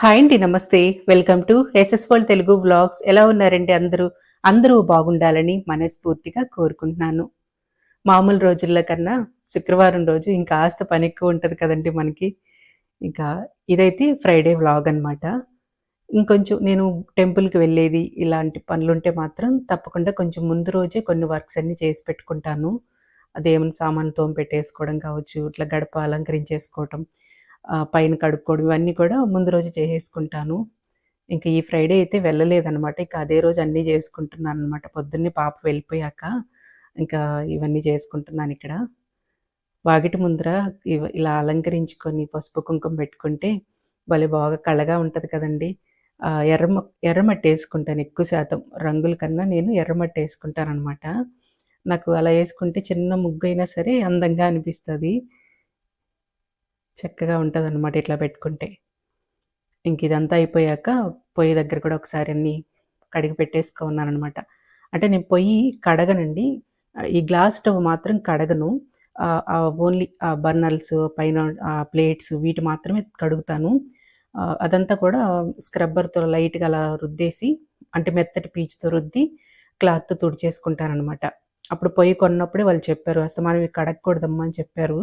Hi అండి నమస్తే. Welcome to S S world Telugu vlogs ఎలా ఉన్నారండి అందరూ? అందరూ బాగుండాలని మనస్ఫూర్తిగా కోరుకుంటున్నాను. మామూలు రోజుల్లో కన్నా శుక్రవారం రోజు ఇంకా ఆస్త పని ఎక్కువ ఉంటుంది కదండి మనకి. ఇంకా ఇదైతే ఫ్రైడే వ్లాగ్ అనమాట ఇంకొంచెం నేను టెంపుల్కి వెళ్ళేది ఇలాంటి పనులుంటే మాత్రం తప్పకుండా కొంచెం ముందు రోజే కొన్ని వర్క్స్ అన్నీ చేసి పెట్టుకుంటాను. దేవుని సామాన్ తోమ పెట్టేసుకోవడం కావచ్చు ఇట్లా గడప అలంకరించేసుకోవటం. పైన కడుక్కోవడం ఇవన్నీ కూడా ముందు రోజు చేసేసుకుంటాను. ఇంకా ఈ ఫ్రైడే అయితే వెళ్ళలేదనమాట ఇంకా అదే రోజు అన్నీ చేసుకుంటున్నాను అనమాట పొద్దున్నే పాప వెళ్ళిపోయాక ఇంకా ఇవన్నీ చేసుకుంటున్నాను ఇక్కడ. వాగిటి ముందర ఇలా అలంకరించుకొని పసుపు కుంకుమ పెట్టుకుంటే భలే బాగా కళగా ఉంటుంది కదండి. ఎర్రమ ఎర్రమట్టి వేసుకుంటాను ఎక్కువ శాతం. రంగుల కన్నా నేను ఎర్రమట్టి వేసుకుంటాను అనమాట నాకు అలా వేసుకుంటే చిన్న ముగ్గు అయినా సరే అందంగా అనిపిస్తుంది. చక్కగా ఉంటుంది అనమాట ఇట్లా పెట్టుకుంటే. ఇంక ఇదంతా అయిపోయాక పొయ్యి దగ్గర కూడా ఒకసారి అన్ని కడిగి పెట్టేసుకున్నాను అనమాట అంటే నేను పొయ్యి కడగనండి. ఈ గ్లాస్ స్టవ్ మాత్రం కడగను. ఓన్లీ బర్నల్స్ పైన ప్లేట్స్ వీటి మాత్రమే కడుగుతాను. అదంతా కూడా స్క్రబ్బర్తో లైట్గా అలా రుద్దేసి అంటే మెత్తటి పీచుతో రుద్ది క్లాత్తో తుడిచేసుకుంటానమాట అప్పుడు పొయ్యి కొన్నప్పుడే వాళ్ళు చెప్పారు అసలు మనం ఇవి కడగకూడదమ్మా అని చెప్పారు.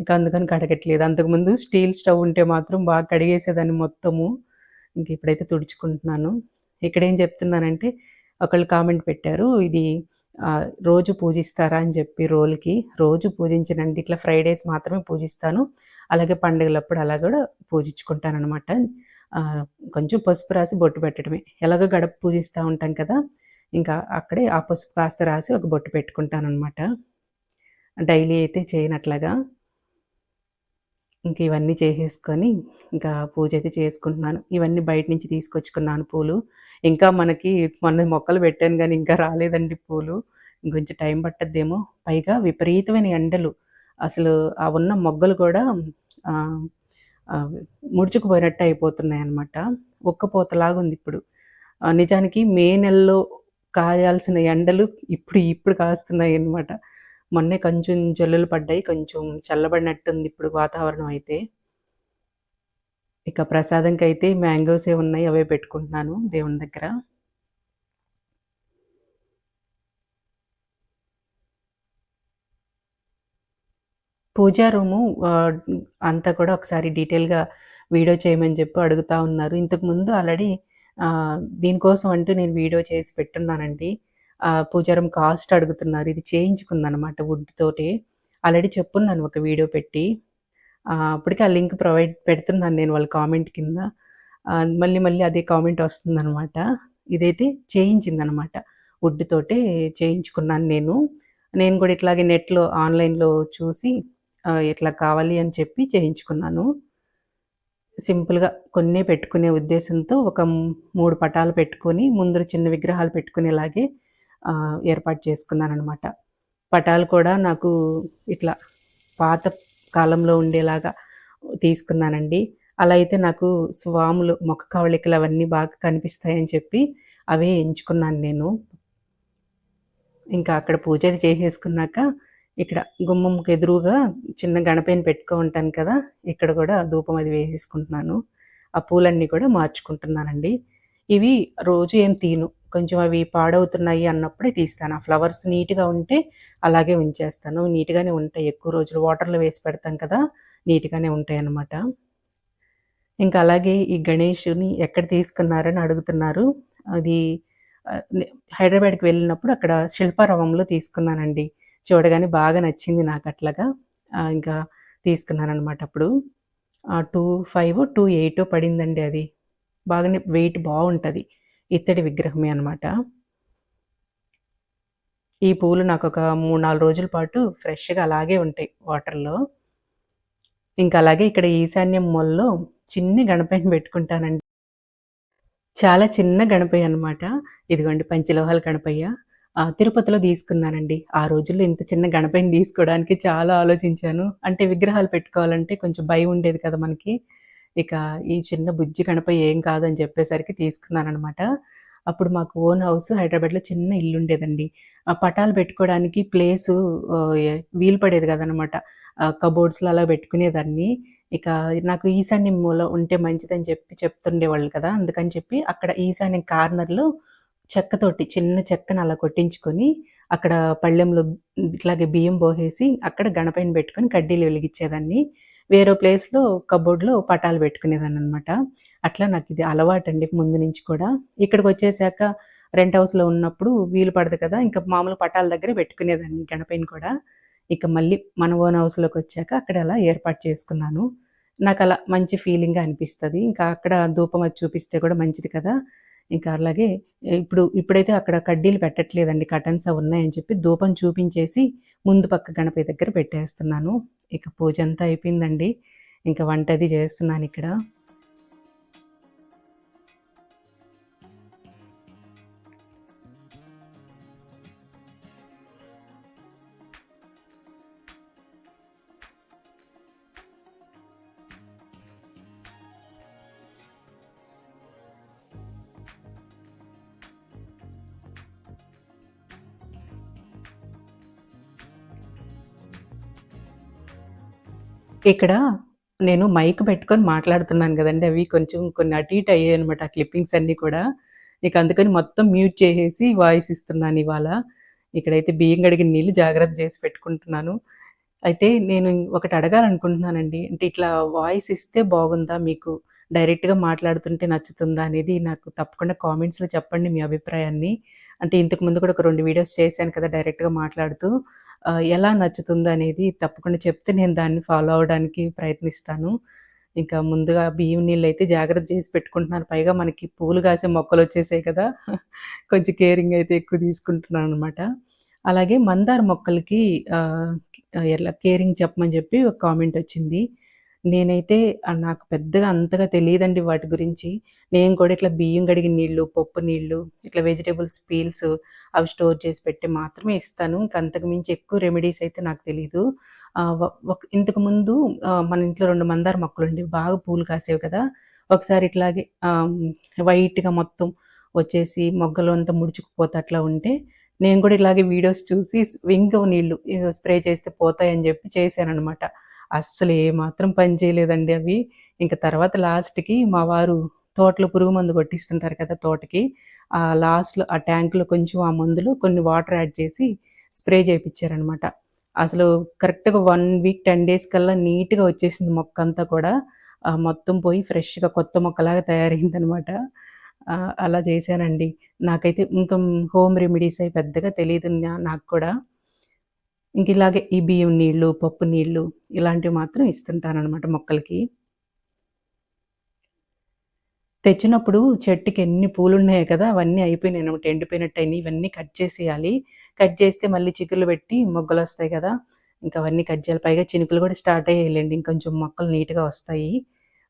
ఇంకా అందుకని కడగట్లేదు. అంతకుముందు స్టీల్ స్టవ్ ఉంటే మాత్రం బాగా కడిగేసేదాన్ని మొత్తము. ఇంక ఇప్పుడైతే తుడుచుకుంటున్నాను. ఇక్కడ ఏం చెప్తున్నానంటే ఒకళ్ళు కామెంట్ పెట్టారు ఇది రోజు పూజిస్తారా అని చెప్పి రోల్కి. రోజు పూజించనండి ఇట్లా ఫ్రైడేస్ మాత్రమే పూజిస్తాను. అలాగే పండుగలప్పుడు అలా కూడా పూజించుకుంటానమాట కొంచెం పసుపు రాసి బొట్టు పెట్టడమే. ఎలాగో గడప పూజిస్తూ ఉంటాం కదా ఇంకా అక్కడే ఆ పసుపు కాస్త రాసి ఒక బొట్టు పెట్టుకుంటాను అనమాట డైలీ అయితే చేయనట్లాగా. ఇంక ఇవన్నీ చేసేసుకొని ఇంకా పూజ అయితే చేసుకుంటున్నాను. ఇవన్నీ బయట నుంచి తీసుకొచ్చుకున్నాను పూలు. ఇంకా మనకి మొన్న మొక్కలు పెట్టాను కానీ ఇంకా రాలేదండి పూలు. ఇంకొంచెం టైం పట్టద్దేమో. పైగా విపరీతమైన ఎండలు. అసలు ఆ ఉన్న మొగ్గలు కూడా ముడుచుకుపోయినట్టు అయిపోతున్నాయి అనమాట ఒక్కపోతలాగా ఉంది ఇప్పుడు. నిజానికి మే నెలలో కాయాల్సిన ఎండలు ఇప్పుడు ఇప్పుడు కాస్తున్నాయి అన్నమాట. మొన్నే కొంచెం జల్లులు పడ్డాయి కొంచెం చల్లబడినట్టుంది ఇప్పుడు వాతావరణం అయితే. ఇక ప్రసాదంకి అయితే మ్యాంగోసే ఉన్నాయి అవే పెట్టుకుంటున్నాను దేవుని దగ్గర. పూజా రూము అంతా కూడా ఒకసారి డీటెయిల్గా వీడియో చేయమని చెప్పి అడుగుతా ఉన్నారు. ఇంతకు ముందు ఆల్రెడీ దీనికోసం అంటూ నేను వీడియో చేసి పెట్టున్నానండి. పూజారం కాస్ట్ అడుగుతున్నారు. ఇది చేయించుకుందనమాట వుడ్ తోటి. ఆల్రెడీ చెప్పున్నాను ఒక వీడియో పెట్టి. ఆ, అప్పటికి ఆ లింక్ ప్రొవైడ్ పెడుతున్నాను నేను వాళ్ళ కామెంట్ కింద. మళ్ళీ మళ్ళీ అదే కామెంట్ వస్తుందన్నమాట ఇదైతే చేయించిందనమాట. వుడ్ తోటే చేయించుకున్నాను నేను. నేను కూడా ఇట్లాగే నెట్లో ఆన్లైన్లో చూసి ఇట్లా కావాలి అని చెప్పి చేయించుకున్నాను. సింపుల్గా కొన్ని పెట్టుకునే ఉద్దేశంతో ఒక మూడు పటాలు పెట్టుకొని ముందర చిన్న విగ్రహాలు పెట్టుకునేలాగే ఏర్పాటు చేసుకున్నాను అనమాట పటాలు కూడా నాకు ఇట్లా పాత కాలంలో ఉండేలాగా తీసుకున్నానండి. అలా అయితే నాకు స్వాములు మొక్క కవళికలు అవన్నీ బాగా కనిపిస్తాయని చెప్పి అవే ఎంచుకున్నాను నేను. ఇంకా అక్కడ పూజ అది చేసేసుకున్నాక ఇక్కడ గుమ్మంకి ఎదురుగా చిన్న గణపైన పెట్టుకో ఉంటాను కదా ఇక్కడ కూడా ధూపం అది వేసేసుకుంటున్నాను. ఆ పూలన్నీ కూడా మార్చుకుంటున్నానండి. ఇవి రోజు ఏం తీను. కొంచెం అవి పాడవుతున్నాయి అన్నప్పుడే తీస్తాను. ఆ ఫ్లవర్స్ నీట్గా ఉంటే అలాగే ఉంచేస్తాను. నీట్గానే ఉంటాయి. ఎక్కువ రోజులు వాటర్లో వేసి పెడతాం కదా నీట్గానే ఉంటాయి అన్నమాట ఇంకా అలాగే ఈ గణేష్ని ఎక్కడ తీసుకున్నారని అడుగుతున్నారు. అది హైదరాబాద్కి వెళ్ళినప్పుడు అక్కడ శిల్పారవంలో తీసుకున్నానండి. చూడగానే బాగా నచ్చింది నాకు అట్లాగా. ఇంకా తీసుకున్నాను అనమాట అప్పుడు టూ ఫైవ్ టూ ఎయిట్ పడిందండి అది. బాగానే వెయిట్ బాగుంటుంది. ఇత్తడి విగ్రహమే అనమాట ఈ పూలు నాకు ఒక మూడు నాలుగు రోజుల పాటు ఫ్రెష్గా అలాగే ఉంటాయి వాటర్లో. ఇంకా అలాగే ఇక్కడ ఈశాన్యం మొల్లో చిన్ని గణపతిని పెట్టుకుంటానండి. చాలా చిన్న గణపయ్య అనమాట ఇదిగోండి పంచలోహాల గణపయ్య. ఆ, తిరుపతిలో తీసుకున్నానండి. ఆ రోజుల్లో ఇంత చిన్న గణపతిని తీసుకోవడానికి చాలా ఆలోచించాను. అంటే విగ్రహాలు పెట్టుకోవాలంటే కొంచెం భయం ఉండేది కదా మనకి. ఇక ఈ చిన్న బుజ్జి గణపయ్య ఏం కాదని చెప్పేసరికి తీసుకున్నాను అనమాట అప్పుడు మాకు ఓన్ హౌస్ హైదరాబాద్‌లో చిన్న ఇల్లు ఉండేదండి. ఆ పటాలు పెట్టుకోవడానికి ప్లేసు వీలు పడేది కదనమాట కబోర్డ్స్‌లో అలా పెట్టుకునేదాన్ని. ఇక నాకు ఈశాన్యం మూల ఉంటే మంచిదని చెప్పి చెప్తుండేవాళ్ళు కదా! అందుకని చెప్పి అక్కడ ఈశాన్యం కార్నర్‌లో చెక్కతోటి చిన్న చెక్కను అలా కొట్టించుకొని, అక్కడ పళ్ళెంలో ఇట్లాగే బియ్యం పోసేసి, అక్కడ గణపైన పెట్టుకొని కడ్డీలు వెలిగించేదాన్ని వేరే ప్లేస్‌లో కబోర్డ్‌లో పటాలు పెట్టుకునేదాన్ని అనమాట అట్లా నాకు ఇది అలవాటు అలవాటండి ముందు నుంచి కూడా. ఇక్కడికి వచ్చేసాక రెంట్ హౌస్‌లో ఉన్నప్పుడు వీలు పడదు కదా! ఇంకా మామూలు పటాల దగ్గరే పెట్టుకునేదాన్ని గణపైన కూడా. ఇక మళ్ళీ మన ఓన్ హౌస్‌లోకొచ్చాక అక్కడ అలా ఏర్పాటు చేసుకున్నాను. నాకు అలా మంచి ఫీలింగ్‌గా అనిపిస్తది. ఇంకా అక్కడ ధూపం అది చూపిస్తే కూడా మంచిది కదా! ఇంకా అలాగే ఇప్పుడు ఇప్పుడైతే అక్కడ కడ్డీలు పెట్టట్లేదండి. కర్టెన్స్ అవి ఉన్నాయని చెప్పి ధూపం చూపించేసి ముందు పక్క గణపతి దగ్గర పెట్టేస్తున్నాను. ఇక పూజ అంతా అయిపోయిందండి. ఇంక వంటది చేస్తున్నాను ఇక్కడ ఇక్కడ నేను మైక్ పెట్టుకొని మాట్లాడుతున్నాను కదండి అవి కొంచెం కొన్ని అటు ఇటు అయ్యాయనమాట ఆ క్లిప్పింగ్స్ అన్నీ కూడా. ఇక అందుకని మొత్తం మ్యూట్ చేసేసి వాయిస్ ఇస్తున్నాను ఇవాళ ఇక్కడైతే బియ్యం కడిగిన నీళ్ళు జాగ్రత్త చేసి పెట్టుకుంటున్నాను. అయితే నేను ఒకటి అడగాలనుకుంటున్నానండి. అంటే ఇట్లా వాయిస్ ఇస్తే బాగుందా మీకు? డైరెక్ట్‌గా మాట్లాడుతుంటే నచ్చుతుందా అనేది నాకు తప్పకుండా కామెంట్స్‌లో చెప్పండి మీ అభిప్రాయాన్ని. అంటే ఇంతకు ముందు కూడా ఒక రెండు వీడియోస్ చేశాను కదా! డైరెక్ట్‌గా మాట్లాడుతూ. ఎలా నచ్చుతుందో అనేది తప్పకుండా చెప్తే నేను దాన్ని ఫాలో అవ్వడానికి ప్రయత్నిస్తాను. ఇంకా ముందుగా బియ్యం నీళ్ళు అయితే జాగ్రత్త చేసి పెట్టుకుంటున్నాను. పైగా మనకి పూలు కాసే మొక్కలు వచ్చేసాయి కదా! కొంచెం కేరింగ్ అయితే ఎక్కువ తీసుకుంటున్నాను అనమాట అలాగే మందార మొక్కలకి ఎలా కేరింగ్ చెప్పమని చెప్పి ఒక కామెంట్ వచ్చింది. నేనైతే నాకు పెద్దగా అంతగా తెలియదండి వాటి గురించి. నేను కూడా ఇట్లా బియ్యం కడిగిన నీళ్ళు, పప్పు నీళ్ళు, ఇట్లా వెజిటేబుల్స్ పీల్స్ అవి స్టోర్ చేసి పెట్టి మాత్రమే ఇస్తాను. ఇంకా అంతకు మించి ఎక్కువ రెమెడీస్ అయితే నాకు తెలీదు. ఇంతకు ముందు మన ఇంట్లో రెండు మందార మొక్కలుండేవి. బాగా పూలు కాసేవి కదా! ఒకసారి ఇట్లాగే వైట్‌గా మొత్తం వచ్చేసి మొగ్గలు అంతా ముడుచుకుపోతే అట్లా ఉంటే, నేను కూడా ఇలాగే వీడియోస్ చూసి స్ నీళ్ళు స్ప్రే చేస్తే పోతాయని చెప్పి చేశాననమాట. అస్సలు ఏమాత్రం పని చేయలేదండి అవి. ఇంక తర్వాత లాస్ట్‌కి మా వారు తోటలో పురుగు మందు కొట్టిస్తుంటారు కదా తోటకి. ఆ లాస్ట్‌లో ఆ ట్యాంక్‌లో కొంచెం ఆ మందులు కొన్ని వాటర్ యాడ్ చేసి స్ప్రే చేయించారనమాట అసలు కరెక్ట్‌గా వన్ వీక్ 10 డేస్ కల్లా నీట్‌గా వచ్చేసింది మొక్క అంతా కూడా. మొత్తం పోయి ఫ్రెష్‌గా కొత్త మొక్కలాగా తయారైందనమాట అలా చేశానండి. నాకైతే ఇంకా హోమ్ రెమెడీస్ అయి పెద్దగా తెలియదు నాకు కూడా. ఇంక ఇలాగే ఈ బియ్యం నీళ్ళు, పప్పు నీళ్ళు ఇలాంటివి మాత్రం ఇస్తుంటానమాట మొక్కలకి. తెచ్చినప్పుడు చెట్టుకి ఎన్ని పూలు ఉన్నాయి కదా! అవన్నీ అయిపోయినాయి అనమాట ఎండిపోయినట్టు అయినాయి ఇవన్నీ కట్ చేసేయాలి. కట్ చేస్తే మళ్ళీ చిగుర్లు పెట్టి మొగ్గలు వస్తాయి కదా! ఇంకా అవన్నీ కట్ చేయాలి. పైగా చినుకులు కూడా స్టార్ట్ అయ్యాయిలెండి. ఇంకొంచెం మొక్కలు నీట్‌గా వస్తాయి.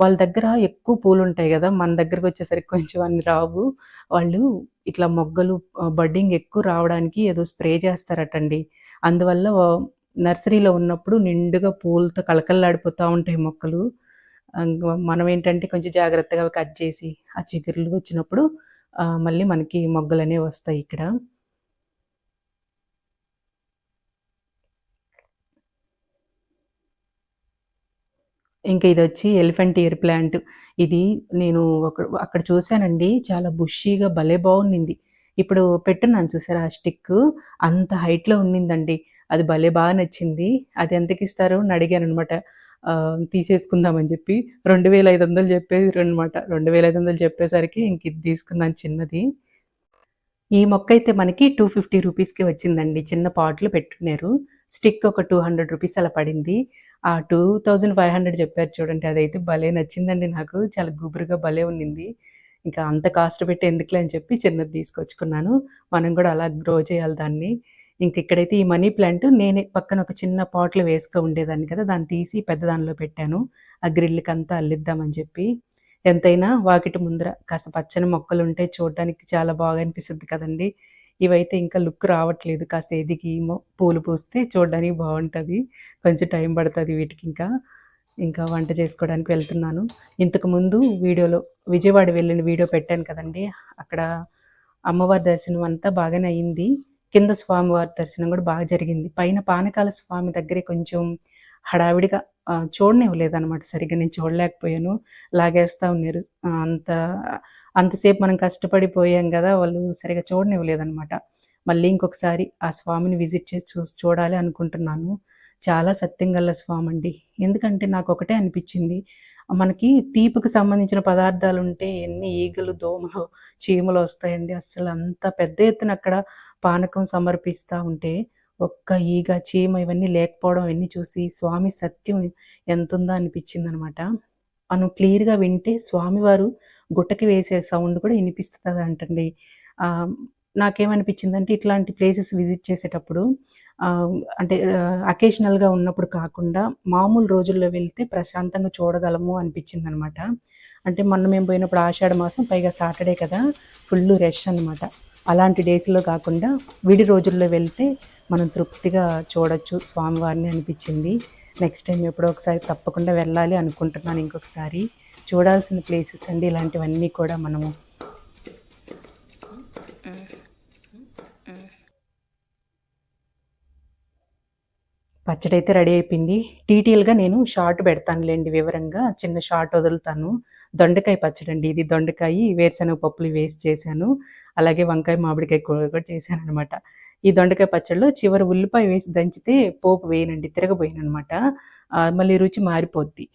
వాళ్ళ దగ్గర ఎక్కువ పూలు ఉంటాయి కదా మన దగ్గరకొచ్చేసరికి కొంచెం అన్ని రావు. వాళ్ళు ఇట్లా మొగ్గలు బడ్డింగ్ ఎక్కువ రావడానికి ఏదో స్ప్రే చేస్తారటండి. అందువల్ల నర్సరీలో ఉన్నప్పుడు నిండుగా పూలతో కళకళలాడిపోతా ఉంటాయి మొక్కలు. మనం ఏంటంటే కొంచెం జాగ్రత్తగా కట్ చేసి, ఆ చిగుర్లు వచ్చినప్పుడు మళ్ళీ మనకి మొగ్గలనేవి వస్తాయి ఇక్కడ. ఇంకా ఇది వచ్చి ఎలిఫెంట్ ఇయర్ ప్లాంట్. ఇది నేను అక్కడ చూసానండి. చాలా బుషీగా భలే బాగుంది ఇప్పుడు పెట్టున్నాను చూసారా ఆ స్టిక్కు, అంత హైట్‌లో ఉన్నిందండి. అది భలే బాగా నచ్చింది. అది ఎంతకి ఇస్తారు అని అడిగాను అనమాట తీసేసుకుందామని జెప్పి. 2500 చెప్పేసిరనమాట. 2500 చెప్పేసరికి ఇంక ఇది తీసుకున్నాను చిన్నది. ఈ మొక్క అయితే మనకి 250 రూపీస్‌కి వచ్చిందండి. చిన్న పాట్లు పెట్టున్నారు. స్టిక్ ఒక 200 రూపీస్ అలా పడింది. ఆ 2500 చెప్పారు చూడండి అదైతే భలే నచ్చిందండి నాకు. చాలా గుబురుగా భలే ఉన్నింది. ఇంకా అంత కాస్ట్ పెట్టి ఎందుకులే అని చెప్పి చిన్నది తీసుకొచ్చుకున్నాను. మనం కూడా అలా గ్రో చేయాలి దాన్ని. ఇంక ఇక్కడైతే ఈ మనీ ప్లాంట్ నేనే పక్కన ఒక చిన్న పాట్‌లో వేసుకో ఉండేదాన్ని కదా! దాన్ని తీసి పెద్ద దానిలో పెట్టాను. ఆ గ్రిల్కి అంతా అల్లిద్దామని చెప్పి. ఎంతైనా వాకిటి ముందర కాస్త పచ్చని మొక్కలు ఉంటే చూడడానికి చాలా బాగా అనిపిస్తుంది కదండి ఇవైతే ఇంకా లుక్ రావట్లేదు. కాస్త ఎదిగి పూలు పూస్తే చూడడానికి బాగుంటుంది కొంచెం టైం పడుతుంది వీటికి ఇంకా ఇంకా వంట చేసుకోవడానికి వెళ్తున్నాను. ఇంతకుముందు వీడియోలో విజయవాడ వెళ్ళిన వీడియో పెట్టాను కదండీ! అక్కడ అమ్మవారి దర్శనం అంతా బాగానే అయింది. కింద స్వామివారి దర్శనం కూడా బాగా జరిగింది. పైన పానకాల స్వామి దగ్గరే కొంచెం హడావిడిగా ఆ, చూడనివ్వలేదన్నమాట. సరిగ్గా నేను చూడలేకపోయాను. లాగేస్తా ఉన్నారు. అంత అంతసేపు మనం కష్టపడిపోయాం కదా వాళ్ళు సరిగా చూడనివ్వలేదన్నమాట. మళ్ళీ ఇంకొకసారి ఆ స్వామిని విజిట్ చేసి చూసి చూడాలి అనుకుంటున్నాను. చాలా సత్యం గల స్వామి అండి ఎందుకంటే నాకు ఒకటే అనిపించింది. మనకి తీపికి సంబంధించిన పదార్థాలు ఉంటే ఎన్ని ఈగలు దోమలు చీమలు వస్తాయండి. అసలు అంత పెద్ద ఎత్తున అక్కడ పానకం సమర్పిస్తూ ఉంటే ఒక్క ఈగ చీమ ఇవన్నీ లేకపోవడం ఇవన్నీ చూసి స్వామి సత్యం ఎంత ఉందో అనిపించింది అనమాట మనం క్లియర్గా వింటే స్వామివారు గుట్టకి వేసే సౌండ్ కూడా వినిపిస్తుంది అంటండి నాకేమనిపించిందంటే ఇట్లాంటి ప్లేసెస్ విజిట్ చేసేటప్పుడు అంటే అకేషనల్గా ఉన్నప్పుడు కాకుండా మామూలు రోజుల్లో వెళ్తే ప్రశాంతంగా చూడగలము అనిపించింది అనమాట అంటే మొన్న మేము పోయినప్పుడు ఆషాఢ మాసం పైగా సాటర్డే కదా ఫుల్ రష్ అనమాట అలాంటి డేస్లో కాకుండా విడి రోజుల్లో వెళ్తే మనం తృప్తిగా చూడొచ్చు. స్వామివారిని అనిపించింది. నెక్స్ట్ టైం ఎప్పుడో ఒకసారి తప్పకుండా వెళ్ళాలి అనుకుంటున్నాను ఇంకొకసారి. చూడాల్సిన ప్లేసెస్ అండి ఇలాంటివన్నీ కూడా మనము. పచ్చడి అయితే రెడీ అయిపోయింది. డీటెయిల్గా నేను షార్ట్ పెడతానులేండి వివరంగా. చిన్న షార్ట్ వదులుతాను. దొండకాయ పచ్చడి అండి ఇది దొండకాయ వేరుశనగ పప్పులు వేస్ట్ చేశాను. అలాగే వంకాయ మామిడికాయ కూర కూడా చేశాను అనమాట ఈ దొండకాయ పచ్చడిలో చివరి ఉల్లిపాయ వేసి దంచితే పోపు వేయనండి తిరగబోయాను అనమాట మళ్ళీ రుచి మారిపోద్ది.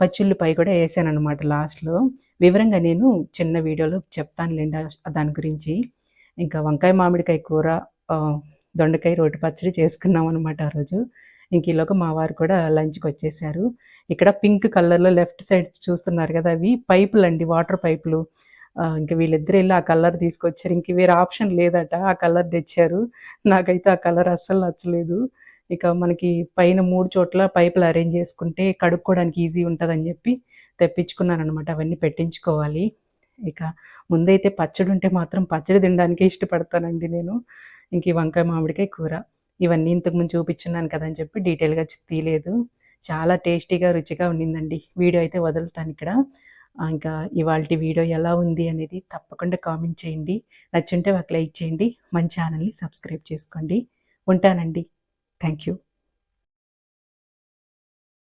పచ్చుల్లిపాయ కూడా వేసాను అనమాట లాస్ట్లో. వివరంగా నేను చిన్న వీడియోలో చెప్తానులేండి దాని గురించి. ఇంకా వంకాయ మామిడికాయ కూర దొండకాయ రోటి పచ్చడి చేసుకున్నాం అనమాట ఆ రోజు. ఇంక ఈలోగా మా వారు కూడా లంచ్కి వచ్చేసారు. ఇక్కడ పింక్ కలర్లో లెఫ్ట్ సైడ్ చూస్తున్నారు కదా అవి పైపులు అండి వాటర్ పైపులు. ఇంకా ఇంక వీళ్ళిద్దరు వెళ్ళి ఆ కలర్ తీసుకొచ్చారు. ఇంక వేరే ఆప్షన్ లేదట ఆ కలర్ తెచ్చారు. నాకైతే ఆ కలర్ అస్సలు నచ్చలేదు. ఇక మనకి పైన మూడు చోట్ల పైపులు అరేంజ్ చేసుకుంటే కడుక్కోవడానికి ఈజీ ఉంటుందని చెప్పి తెప్పించుకున్నాను అనమాట అవన్నీ పెట్టించుకోవాలి. ఇక ముందైతే పచ్చడి ఉంటే మాత్రం పచ్చడి తినడానికి ఇష్టపడతానండి నేను. ఇంక ఈ వంకాయ మామిడికాయ కూర ఇవన్నీ ఇంతకుముందు చూపించున్నాను కదా అని చెప్పి డీటెయిల్గా తీయలేదు. చాలా టేస్టీగా రుచిగా ఉండిందండి. వీడియో అయితే వదులుతాను ఇక్కడ. ఇంకా ఇవాళ వీడియో ఎలా ఉంది అనేది తప్పకుండా కామెంట్ చేయండి. నచ్చుంటే ఒక లైక్ చేయండి. మన ఛానల్ని సబ్స్క్రైబ్ చేసుకోండి. ఉంటానండి. Thank you.